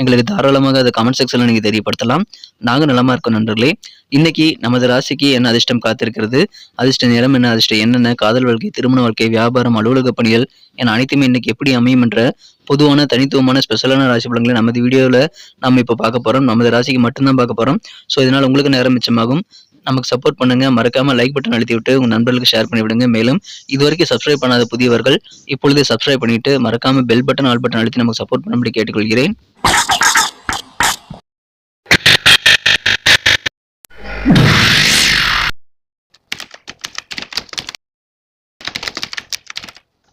எங்களுக்கு தாராளமாக அதை கமெண்ட் செக்ஷனில் நீங்கள் தெரியப்படுத்தலாம். நாங்கள் நலமா இருக்கோம் நண்பர்களே. இன்னைக்கு நமது ராசிக்கு என்ன அதிர்ஷ்டம் காத்திருக்கிறது? அதிர்ஷ்ட நேரம் என்ன? அதிர்ஷ்டம் என்னென்ன காதல் வாழ்க்கை திருமண வாழ்க்கை வியாபாரம் அலுவலக பணிகள் என அனைத்துமே இன்னைக்கு எப்படி அமையும் என்ற பொதுவான தனித்துவமான ஸ்பெஷலான ராசி பலன்களை நமது வீடியோவில் நம்ம இப்போ பார்க்க போறோம். நமது ராசிக்கு மட்டும்தான் பார்க்க போகிறோம் ஸோ இதனால் உங்களுக்கு நேரம் மிச்சமாகும். நமக்கு சப்போர்ட் பண்ணுங்க. மறக்காம லைக் பட்டன் அழுத்தி விட்டு உங்க நண்பர்களுக்கு ஷேர் பண்ணி விடுங்க மேலும் இதுவரைக்கும் சப்ஸ்கிரைப் பண்ணாத புதியவர்கள் இப்பொழுதே சப்ஸ்கிரைப் பண்ணிட்டு மறக்காம பெல் பட்டன் ஆல் பட்டன் அழுத்தி நமக்கு சப்போர்ட் பண்ணும்படி கேட்டுக்கொள்கிறேன்.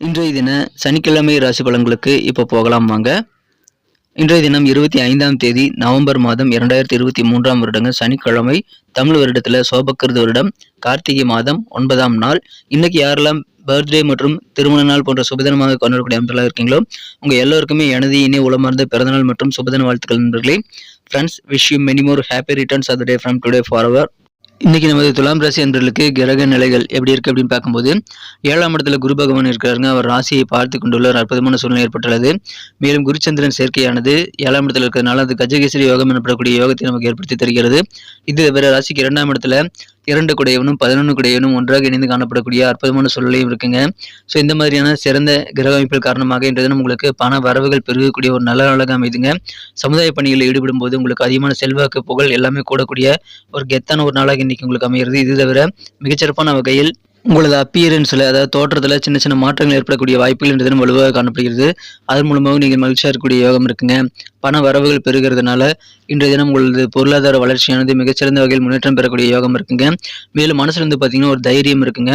இன்றைய தின சனிக்கிழமை ராசி பலன்களுக்கு இப்போ போகலாம் வாங்க. இன்றைய தினம் இருபத்தி ஐந்தாம் தேதி நவம்பர் மாதம் இரண்டாயிரத்தி இருபத்தி மூன்றாம் வருடங்க சனிக்கிழமை தமிழ் வருடத்துல சோபக்கிருது வருடம். கார்த்திகை மாதம் ஒன்பதாம் நாள். இன்னைக்கு யாரெல்லாம் பர்த்டே மற்றும் திருமண நாள் போன்ற சுபதினமாக கொண்டாடக்கூடிய அமைப்புகளாக இருக்கீங்களோ உங்க எல்லோருக்குமே எனது இனி உளமார்ந்த பிறந்தநாள் மற்றும் சுபதின வாழ்த்துக்கள் நண்பர்களே. Friends wish you many more happy returns of the day from today for our இன்னைக்கு நமது துலாம் ராசி என்பவர்களுக்கு கிரக நிலைகள் எப்படி இருக்கு அப்படின்னு பார்க்கும்போது ஏழாம் இடத்துல குரு பகவான் இருக்கிறாருங்க அவர் ராசியை பார்த்து கொண்டுள்ள ஒரு அற்புதமான சூழ்நிலை ஏற்பட்டுள்ளது. மேலும் குருச்சந்திரன் சேர்க்கையானது ஏழாம் இடத்துல இருக்கிறதுனால அது கஜகேசரி யோகம் எனப்படக்கூடிய யோகத்தை நமக்கு ஏற்படுத்தி தருகிறது. இது தவிர ராசிக்கு இரண்டாம் இடத்துல இரண்டு குடையவனும் பதினொன்று குடையவனும் ஒன்றாக இணைந்து காணப்படக்கூடிய அற்புதமான சூழ்நிலையும் இருக்குங்க. ஸோ இந்த மாதிரியான சிறந்த கிரக அமைப்பில் காரணமாக இன்றைய தினம் உங்களுக்கு பண வரவுகள் பெருகக்கூடிய ஒரு நல்ல நாளாக அமைதுங்க. சமுதாய பணிகளில் ஈடுபடும் போது உங்களுக்கு அதிகமான செல்வாக்கு புகழ் எல்லாமே கூடக்கூடிய ஒரு கெத்தான ஒரு நாளாக இன்னைக்கு உங்களுக்கு அமைகிறது. இது தவிர மிகச்சிறப்பான வகையில் உங்களது அப்பியரன்ஸில் அதாவது தோற்றத்தில் சின்ன சின்ன மாற்றங்கள் ஏற்படக்கூடிய வாய்ப்புகள் என்றதும் வலுவாக காணப்படுகிறது. அதன் மூலமாக நீங்கள் மகிழ்ச்சியாக இருக்கக்கூடிய யோகம் இருக்குங்க. பண வரவுகள் பெருகிறதுனால இன்றைய தினம் உங்களது பொருளாதார வளர்ச்சியானது மிகச்சிறந்த வகையில் முன்னேற்றம் பெறக்கூடிய யோகம் இருக்குங்க. மேலும் மனசுல இருந்து பார்த்தீங்கன்னா ஒரு தைரியம் இருக்குங்க.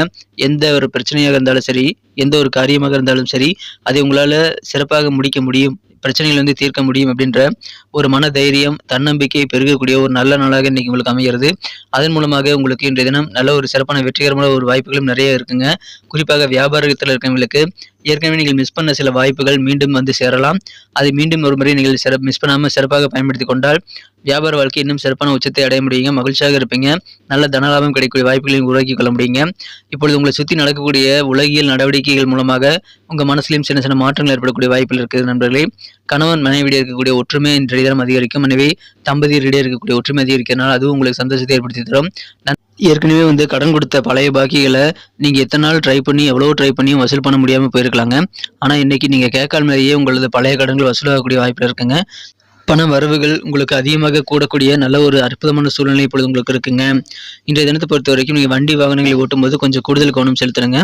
எந்த ஒரு பிரச்சனையாக இருந்தாலும் சரி எந்த ஒரு காரியமாக இருந்தாலும் சரி அதை உங்களால் சிறப்பாக முடிக்க முடியும் பிரச்சனைகள் வந்து தீர்க்க முடியும் அப்படின்ற ஒரு மன தைரியம் தன்னம்பிக்கை பெருகக்கூடிய ஒரு நல்ல நாளாக இன்னைக்கு உங்களுக்கு அமைகிறது. அதன் மூலமாக உங்களுக்கு இன்றைய தினம் நல்ல ஒரு சிறப்பான வெற்றிகரமான ஒரு வாய்ப்புகளும் நிறைய இருக்குங்க. குறிப்பாக வியாபாரத்தில் இருக்கிறவங்களுக்கு ஏற்கனவே நீங்கள் மிஸ் பண்ண சில வாய்ப்புகள் மீண்டும் வந்து சேரலாம். அதை மீண்டும் ஒரு முறை நீங்கள் சிறப்பு மிஸ் பண்ணாமல் சிறப்பாக பயன்படுத்தி கொண்டால் வியாபார வாழ்க்கை இன்னும் சிறப்பான உச்சத்தை அடைய முடியுங்க. மகிழ்ச்சியாக இருப்பீங்க. நல்ல தனலாபம் கிடைக்கக்கூடிய வாய்ப்புகளையும் உருவாக்கி கொள்ள முடியுங்க. இப்பொழுது உங்களை சுற்றி நடக்கக்கூடிய உலகியல் நடவடிக்கைகள் மூலமாக உங்கள் மனசுலையும் சின்ன சின்ன மாற்றங்கள் ஏற்படக்கூடிய வாய்ப்புகள் இருக்குது நண்பர்களே. கணவன் மனைவியிடையே இருக்கக்கூடிய ஒற்றுமை இன்றைய தினம் அதிகரிக்கும். எனவே தம்பதியரிடையே இருக்கக்கூடிய ஒற்றுமை அதிகரிக்கிறதுனால அதுவும் உங்களுக்கு சந்தோஷத்தை ஏற்படுத்தி தரும். ஏற்கனவே வந்து கடன் கொடுத்த பழைய பாக்கிகளை நீங்கள் எத்தனை நாள் ட்ரை பண்ணி எவ்வளோ ட்ரை பண்ணியும் வசூல் பண்ண முடியாமல் போயிருக்கலாங்க. ஆனால் இன்னைக்கு நீங்கள் கேட்காமலேயே உங்களது பழைய கடன்கள் வசூலாகக்கூடிய வாய்ப்பில் இருக்குங்க. பண வரவுகள் உங்களுக்கு அதிகமாக கூடக்கூடிய நல்ல ஒரு அற்புதமான சூழ்நிலை இப்பொழுது உங்களுக்கு இருக்குங்க. இன்றைய தினத்தை பொறுத்த வரைக்கும் நீங்கள் வண்டி வாகனங்களை ஓட்டும்போது கொஞ்சம் கூடுதல் கவனம் செலுத்துறங்க.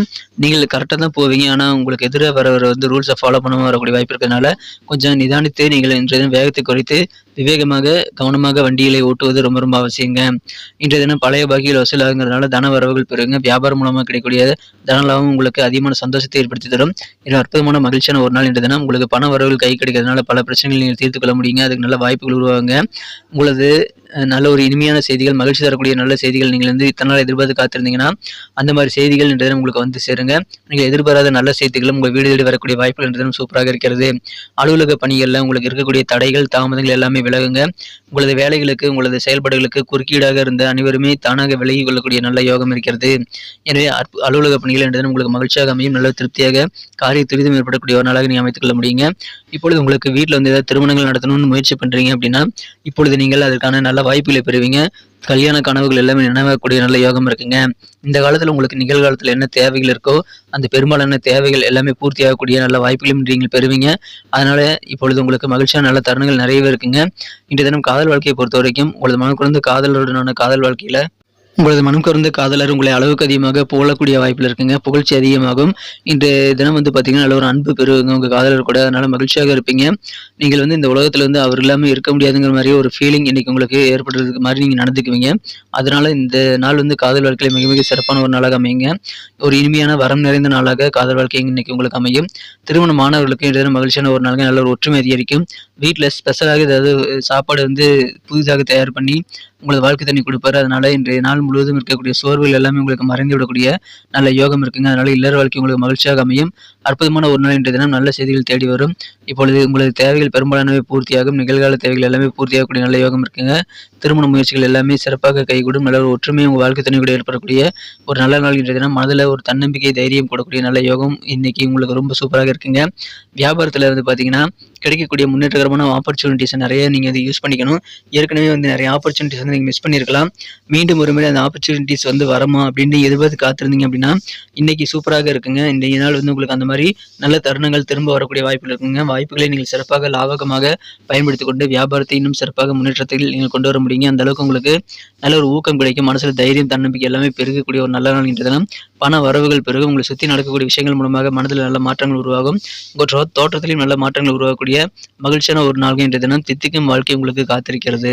நீங்கள் கரெக்டாக தான் போவீங்க. ஆனால் உங்களுக்கு எதிராக வர வந்து ரூல்ஸை ஃபாலோ பண்ணாமல் வரக்கூடிய வாய்ப்பு இருக்கிறதுனால கொஞ்சம் நிதானித்து நீங்கள் இன்றைய தினம் வேகத்தை குறைத்து விவேகமாக கவனமாக வண்டிகளை ஓட்டுவது ரொம்ப ரொம்ப அவசியங்க. இன்றைய தினம் பழைய பாக்கியில் வசூலாகுங்கிறதுனால தன வரவுகள் பெறுங்க. வியாபாரம் மூலமாக கிடைக்கக்கூடிய தன லாபம் உங்களுக்கு அதிகமான சந்தோஷத்தை ஏற்படுத்தி தரும். இது அற்புதமான மகிழ்ச்சியான ஒரு நாள் இன்றைய தினம். உங்களுக்கு பண வரவுகள் கை கிடைக்கிறதுனால பல பிரச்சனைகள் நீங்கள் தீர்த்து கொள்ள முடியுங்க. அதுக்கு நல்ல வாய்ப்புகள் உருவாங்க உங்களது நல்ல ஒரு இனிமையான செய்திகள் மகிழ்ச்சி தரக்கூடிய நல்ல செய்திகள் நீங்கள் வந்து இத்தனை நாள் எதிர்பார்த்து காத்திருந்தீங்கன்னா அந்த மாதிரி செய்திகள் இன்றைய தினம் உங்களுக்கு வந்து சேருங்க. நீங்கள் எதிர்பாராத நல்ல செய்திகளும் உங்கள் வீடு தேடி வரக்கூடிய வாய்ப்புகள் இன்றைய தினம் சூப்பராக இருக்கிறது. அலுவலக பணிகளில் உங்களுக்கு இருக்கக்கூடிய தடைகள் தாமதங்கள் எல்லாமே விலகுங்க. உங்களது வேலைகளுக்கு உங்களது செயல்பாடுகளுக்கு குறுக்கீடாக இருந்த அனைவருமே தானாக விலகி கொள்ளக்கூடிய நல்ல யோகம் இருக்கிறது. எனவே அலுவலக பணிகள் இன்றைய உங்களுக்கு மகிழ்ச்சியாக அமையும். நல்ல திருப்தியாக காரிய துரிதம் ஏற்படக்கூடிய ஒரு நாளாக நீங்கள் அமைத்துக் கொள்ள முடியுங்க. இப்பொழுது உங்களுக்கு வீட்டில் வந்து ஏதாவது திருமணங்கள் நடத்தணும்னு முயற்சி பண்ணுறீங்க அப்படின்னா இப்பொழுது நீங்கள் அதற்கான நல்ல வாய்ப்புகளை பெறுவீங்க. கல்யாண கனவுகள் எல்லாமே நினைவக்கூடிய நல்ல யோகம் இருக்குங்க. இந்த காலத்தில் உங்களுக்கு நிகழ்காலத்தில் என்ன தேவைகள் இருக்கோ அந்த பெரும்பாலான தேவைகள் எல்லாமே பூர்த்தி ஆகக்கூடிய நல்ல வாய்ப்புகளும் நீங்கள் பெறுவீங்க. அதனால இப்பொழுது உங்களுக்கு மகிழ்ச்சியான நல்ல தருணங்கள் நிறையவே இருக்குங்க. இன்றைய தினம் காதல் வாழ்க்கையை பொறுத்த வரைக்கும் உங்களது மனக்குழந்த காதலருடனான காதல் வாழ்க்கையில உங்களது மனம் கருந்த காதலர் உங்களை அளவுக்கு அதிகமாக புகழக்கூடிய வாய்ப்பில் இருக்குங்க. புகழ்ச்சி அதிகமாகும். இன்று தினம் வந்து பார்த்தீங்கன்னா நல்ல ஒரு அன்பு பெறுவீங்க உங்கள் காதலர் கூட. அதனால் மகிழ்ச்சியாக இருப்பீங்க. நீங்கள் வந்து இந்த உலகத்தில் வந்து அவர் இல்லாமல் இருக்க முடியாதுங்கிற மாதிரி ஒரு ஃபீலிங் இன்னைக்கு உங்களுக்கு ஏற்படுறதுக்கு மாதிரி நீங்கள் நடந்துக்குவீங்க. அதனால் இந்த நாள் வந்து காதல் வாழ்க்கையில் மிக மிக சிறப்பான ஒரு நாளாக அமையுங்க. ஒரு இனிமையான வரம் நிறைந்த நாளாக காதல் வாழ்க்கை இன்னைக்கு உங்களுக்கு அமையும். திருமண மாணவர்களுக்கு இன்றைய மகிழ்ச்சியான ஒரு நாளாக நல்ல ஒரு ஒற்றுமை அதிகரிக்கும். வீட்டில் ஸ்பெஷலாக ஏதாவது சாப்பாடு வந்து புதிதாக தயார் பண்ணி உங்களுக்கு வாழ்க்கை தண்ணி கொடுப்பாரு. அதனால இன்றைய நாள் முழுவதும் இருக்கக்கூடிய சோர்வுகள் எல்லாமே உங்களுக்கு மறைந்து விடக்கூடிய நல்ல யோகம் இருக்குங்க. அதனால இல்லற வாழ்க்கை உங்களுக்கு மகிழ்ச்சியாக அமையும். அற்புதமான ஒரு நாள் இன்றைய தினம் நல்ல செய்திகள் தேடி வரும். இப்பொழுது உங்களது தேவைகள் பெரும்பாலானவை பூர்த்தியாகும். நிகழ்கால தேவைகள் எல்லாமே பூர்த்தியாகக்கூடிய நல்ல யோகம் இருக்குங்க. திருமண முயற்சிகள் எல்லாமே சிறப்பாக கைகூடும். நல்ல ஒரு ஒற்றுமை உங்கள் வாழ்க்கை துணை கூட ஏற்படக்கூடிய ஒரு நல்ல நாள் இன்றைய தினம். மனதில் ஒரு தன்னம்பிக்கை தைரியம் கொடுக்கக்கூடிய நல்ல யோகம் இன்னைக்கு உங்களுக்கு ரொம்ப சூப்பராக இருக்குங்க. வியாபாரத்தில் வந்து பார்த்தீங்கன்னா கிடைக்கக்கூடிய முன்னேற்றகரமான ஆப்பர்ச்சுனிட்டிஸை நிறைய நீங்கள் வந்து யூஸ் பண்ணிக்கணும். ஏற்கனவே வந்து நிறைய ஆப்பர்ச்சுனிட்டிஸ் வந்து நீங்கள் மிஸ் பண்ணியிருக்கலாம் மீண்டும் ஒரு முறை அந்த ஆப்பர்ச்சுனிட்டிஸ் வந்து வரமா அப்படின்னு எதிர்பார்த்து காத்திருந்தீங்க அப்படின்னா இன்னைக்கு சூப்பராக இருக்குங்க. இன்றைய நாள் வந்து உங்களுக்கு அந்த மாதிரி நல்ல தருணங்கள் திரும்ப வரக்கூடிய வாய்ப்புகள் இருக்குங்க. வாய்ப்புகளை நீங்கள் சிறப்பாக லாபகமாக பயன்படுத்திக் கொண்டு வியாபாரத்தை இன்னும் சிறப்பாக முன்னேற்றத்தில் நீங்கள் கொண்டு வர முடியுங்க. அந்த அளவுக்கு உங்களுக்கு நல்ல ஒரு ஊக்கம் கிடைக்கும். மனசில் தைரியம் தன்னம்பிக்கை எல்லாமே பெருகக்கூடிய ஒரு நல்ல நாள் இன்றைய தினம். பண வரவுகள் பெருகும். உங்களை சுற்றி நடக்கக்கூடிய விஷயங்கள் மூலமாக மனதில் நல்ல மாற்றங்கள் உருவாகும். உங்கள் தோற்றத்திலையும் நல்ல மாற்றங்கள் உருவாகக்கூடிய மகிழ்ச்சியான ஒரு நாள் இன்றைய தினம். தித்திக்கும் வாழ்க்கை உங்களுக்கு காத்திருக்கிறது.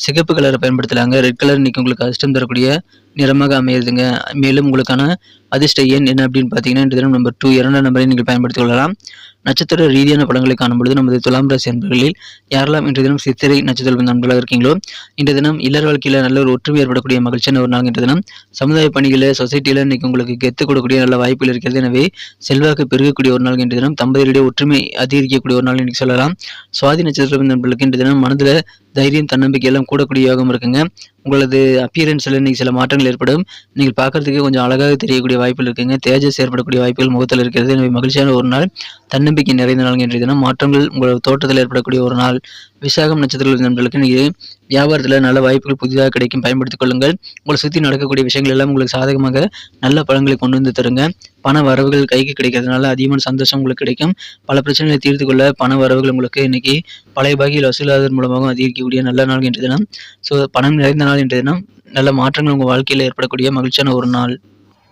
சிகப்பு கலரை பயன்படுத்தலாங்க ரெட் கலர் இன்றைக்கி உங்களுக்கு அதிர்ஷ்டம் தரக்கூடிய நிறமாக அமையுதுங்க மேலும் உங்களுக்கான அதிர்ஷ்ட எண் என்ன அப்படின்னு பார்த்தீங்கன்னா இந்த தினம் நம்பர் டூ இரண்டாம் நம்பரை நீங்கள் பயன்படுத்திக் கொள்ளலாம். நட்சத்திர ரீதியான படங்களை காணும்பொழுது நமது துலாம் ராசி அன்பர்களில் யாரெல்லாம் இன்றைய தினம் சித்திரை நட்சத்திர நண்பர்களாக இருக்கீங்களோ இன்றைய தினம் இல்லற வாழ்க்கையில் நல்ல ஒரு ஒற்றுமை ஏற்படக்கூடிய மகிழ்ச்சியான ஒரு நாள் இன்றைய தினம். சமுதாய பணிகளில் சொசைட்டியில் இன்னைக்கு உங்களுக்கு கெத்து கொடுக்கக்கூடிய நல்ல வாய்ப்புகள் இருக்கிறது. எனவே செல்வாக்கு பெருகக்கூடிய ஒரு நாள் இன்றைய தினம். தம்பதியருடைய ஒற்றுமை அதிகரிக்கக்கூடிய ஒரு நாள் இன்னைக்கு சொல்லலாம். சுவாதி நட்சத்திர நண்பர்களுக்கு இன்றைய தினம் மனதில் தைரியம் தன்னம்பிக்கை எல்லாம் கூடக்கூடிய யோகம் இருக்குங்க. உங்களது அப்பியரன்ஸில் இன்னைக்கு சில மாற்றங்கள் ஏற்படும். நீங்கள் பார்க்கறதுக்கு கொஞ்சம் அழகாக தெரியக்கூடிய வாய்ப்புகள் இருக்குங்க. தேஜஸ் ஏற்படக்கூடிய வாய்ப்புகள் முகத்தில் இருக்கிறது. எனவே மகிழ்ச்சியான ஒரு நாள். தன்னம்பிக்கை நிறைந்த நாள் என்ற தினம் மாற்றங்கள் உங்கள் தோட்டத்தில் ஏற்படக்கூடிய ஒரு நாள். விசாகம் நட்சத்திரங்கள் நண்பர்களுக்கு இன்னைக்கு வியாபாரத்தில் நல்ல வாய்ப்புகள் புதிதாக கிடைக்கும். பயன்படுத்திக் கொள்ளுங்கள். உங்களை சுற்றி நடக்கக்கூடிய விஷயங்கள் எல்லாம் உங்களுக்கு சாதகமாக நல்ல பழங்களை கொண்டு வந்து தருங்க. பண வரவுகள் கைக்கு கிடைக்கிறதுனால அதிகமான சந்தோஷம் உங்களுக்கு கிடைக்கும். பல பிரச்சனைகளை தீர்த்து கொள்ள பண வரவுகள் உங்களுக்கு இன்னைக்கு பழைய பாகியில் வசூலாதன் மூலமாகவும் அதிகரிக்கக்கூடிய நல்ல நாள் என்ற தினம் ஸோ பணம் நிறைந்த நாள் என்ற தினம் நல்ல மாற்றங்கள் உங்கள் வாழ்க்கையில் ஏற்படக்கூடிய மகிழ்ச்சியான ஒரு நாள்.